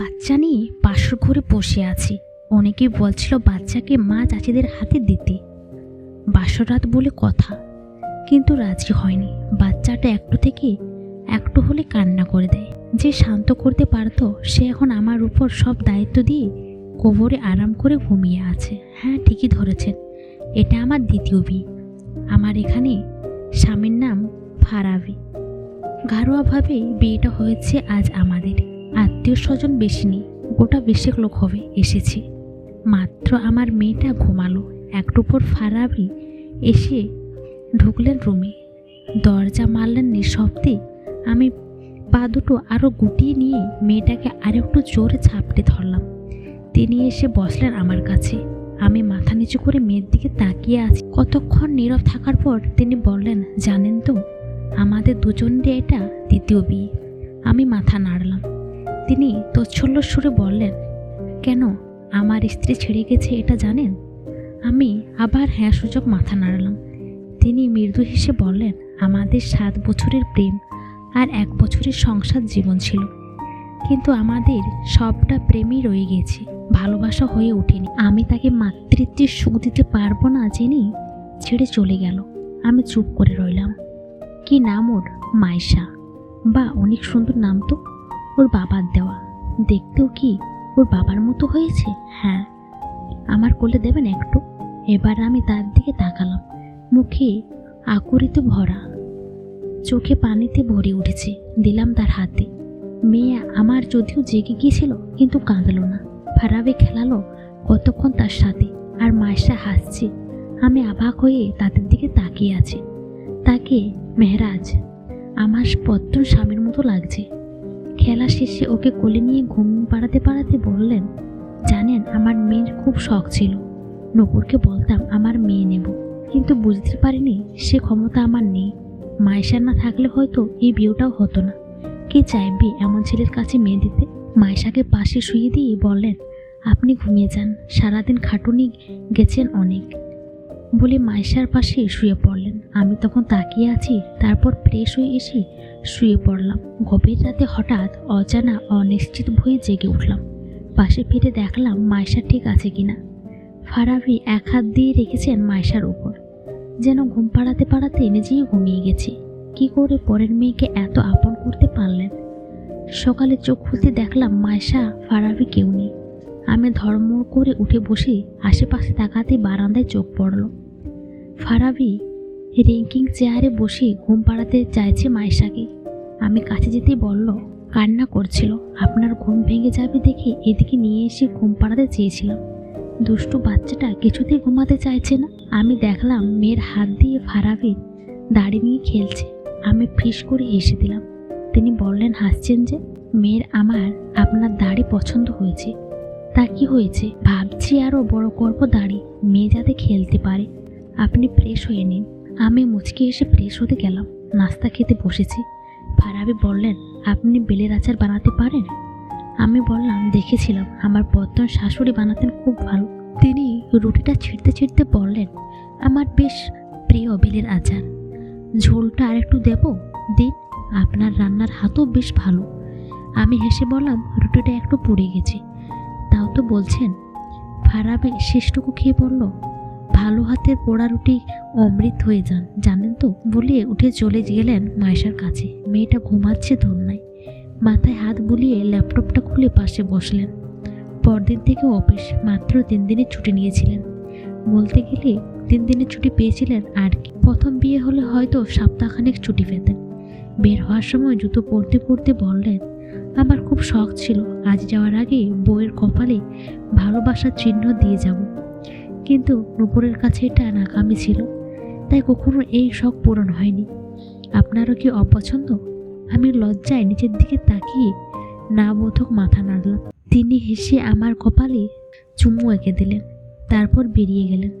বাচ্চা নিয়ে পাশের ঘরে বসে আছি। অনেকেই বলছিল বাচ্চাকে মা চাচিদের হাতে দিতে। বাসরাত বলে কথা, কিন্তু রাজি হয়নি। বাচ্চাটা একটু থেকে একটু হলে কান্না করে দেয়। যে শান্ত করতে পারতো, সে এখন আমার উপর সব দায়িত্ব দিয়ে কোমরে আরাম করে ঘুমিয়ে আছে। হ্যাঁ ঠিকই ধরেছেন। এটা আমার দ্বিতীয় বিয়ে। আমার এখানে স্বামীর নাম ফারাবি। ঘরোয়াভাবে বিয়েটা হয়েছে আজ আমাদের। আত্মীয় স্বজন বেশি নেই, গোটা বেশেক লোক হবে, এসেছে। মাত্র আমার মেয়েটা ঘুমালো একটু পর ফারাবি এসে ঢুকলেন রুমে। দরজা মারলেন নিঃশব্দে, আমি পা দুটো আরও গুটিয়ে নিয়ে মেয়েটাকে আরেকটু জোরে ঝাপটে ধরলাম। তিনি এসে বসলেন আমার কাছে। আমি মাথা নিচু করে মেয়ের দিকে তাকিয়ে আছি। কতক্ষণ নীরব থাকার পর তিনি বললেন, জানেন তো, আমাদের দুজনের এটা দ্বিতীয় বিয়ে। আমি মাথা নাড়লাম। তিনি তচ্ছল্য সুরে বললেন, কেন? আমার স্ত্রী ছেড়ে গেছে, এটা জানেন? আমি আবার হ্যাঁ সূচক মাথা নাড়ালাম। তিনি মৃদু হেসে বললেন, আমাদের সাত বছরের প্রেম আর এক বছরের সংসার জীবন ছিল। কিন্তু আমাদের সবটা প্রেমই রয়ে গেছে, ভালোবাসা হয়ে ওঠেনি। আমি তাকে মাতৃত্বের সুখ দিতে পারব না জেনে ছেড়ে চলে গেল। আমি চুপ করে রইলাম। কি নাম ওর? মাইশা বা, অনেক সুন্দর নাম তো। ওর বাবার দেওয়া। দেখতেও কি ওর বাবার মতো হয়েছে? হ্যাঁ। আমার কোলে দেবেন একটু। এবার আমি তার দিকে তাকালাম। মুখে আকুরিতে ভরা। চোখে পানিতে ভরে উঠেছে। দিলাম তার হাতে। মেয়ে আমার যদিও জেগে গিয়েছিল, কিন্তু কাঁদলো না। ফারাবে খেলালো কতক্ষণ তার সাথে। আর মায়েশা হাসছে। আমি অবাক হয়ে তাদের দিকে তাকিয়ে আছি। তাকে মেহরাজ, আমার পত্তন স্বামীর মতো লাগছে। খেলা শেষে ওকে কোলে নিয়ে ঘুম পাড়াতে পাড়াতে বললেন, জানেন, আমার মেয়ের খুব শখ ছিল। নকুরকে বলতাম আমার মেয়ে নেব। কিন্তু বুঝতে পারিনি সে ক্ষমতা আমার নেই। মায়েশা না থাকলে হয়তো এই বিয়েটাও হতো না। কে চাইবে এমন ছেলের কাছে মেয়ে দিতে? মায়েশাকে পাশে শুয়ে দিয়ে বললেন, আপনি ঘুমিয়ে যান। সারাদিন খাটুনি গেছেন অনেক। বলে মায়েশার পাশে শুয়ে পড়লেন। আমি তখন তাকিয়ে আছি, তারপর ফ্রেশ হয়ে এসে শুয়ে পড়লাম। গভীর রাতে হঠাৎ অজানা, অনিশ্চিত ভয়ে জেগে উঠলাম। পাশে ফিরে দেখলাম মায়েশা ঠিক আছে কিনা। ফারাবি এক হাত দিয়ে রেখেছেন মায়েশার উপর। যেন ঘুম পাড়াতে পাড়াতে নিজেই ঘুমিয়ে গেছে। কি করে পরের মেয়েকে এত আপন করতে পারলেন? সকালে চোখ খুলতে দেখলাম মায়েশা, ফারাবি কেউ নেই। আমি ধর্ম করে উঠে বসে আশেপাশে তাকাতে বারান্দায় চোখ পড়ল। ফারাবি রেঙ্কিং চেয়ারে বসে ঘুম পাড়াতে চাইছে মায়েশাকে। আমি কাছে যেতেই বলল, কান্না করছিল। আপনার ঘুম ভেঙে যাবে দেখে এদিকে নিয়ে এসে ঘুম পাড়াতে চেয়েছিলাম। দুষ্টু বাচ্চাটা কিছুতেই ঘুমাতে চাইছে না। আমি দেখলাম মেয়ের হাত দিয়ে ফারাবে দাড়ি নিয়ে খেলছে। আমি ফিস করে হেসে দিলাম। তিনি বললেন, হাসছেন যে? মেয়ের আমার আপনার দাড়ি পছন্দ হয়েছে। তা কি হয়েছে? ভাবছি আরও বড় করব দাড়ি। মেয়ে যাতে খেলতে পারে। আপনি ফ্রেশ হয়ে নিন। আমি মুচকি এসে ফ্রেশ হতে গেলাম। নাস্তা খেতে বসেছি। ফারাবি বললেন, আপনি বেলের আচার বানাতে পারেন? আমি বললাম, দেখেছিলাম, আমার বর্তমান শাশুড়ি বানাতেন খুব ভালো। তিনি রুটিটা ছিঁড়তে ছিঁড়তে বললেন, আমার বেশ প্রিয় বেলের আচার। ঝোলটা আরেকটু দেব? দিন, আপনার রান্নার হাতও বেশ ভালো। আমি হেসে বললাম, রুটিটা একটু পুড়ে গেছে। তাও তো বলছেন। ফারাবি শেষটুকু খেয়ে বলল, ভালো হাতের পোড়া রুটি অমৃত হয়ে যান। জানেন তো, বলিয়ে উঠে চলে গেলেন মায়েশার কাছে। মেয়েটা ঘুমাচ্ছে ধন্যায় মাথায় হাত বুলিয়ে ল্যাপটপটা খুলে পাশে বসলেন। পরদিন থেকে অফিস মাত্র তিন দিনের ছুটি নিয়েছিলেন। বলতে গেলে তিন দিনের ছুটি পেয়েছিলেন আর কি। প্রথম বিয়ে হলে হয়তো সপ্তাহখানেক ছুটি পেতেন। বের হওয়ার সময় জুতো পরতে পরতে বললেন, আমার খুব শখ ছিল, আজ যাওয়ার আগে বইয়ের কপালে ভালোবাসার চিহ্ন দিয়ে যাব। কিন্তু নুপুরের কাছে এটা নাকামি ছিল। তাই কখনো এই শখ পূরণ হয়নি। আপনারও কি অপছন্দ? আমি লজ্জায় নিচের দিকে তাকিয়ে না বোধক মাথা নাড়লাম। তিনি হেসে আমার কপালে চুমু এঁকে দিলেন, তারপর বেরিয়ে গেলেন।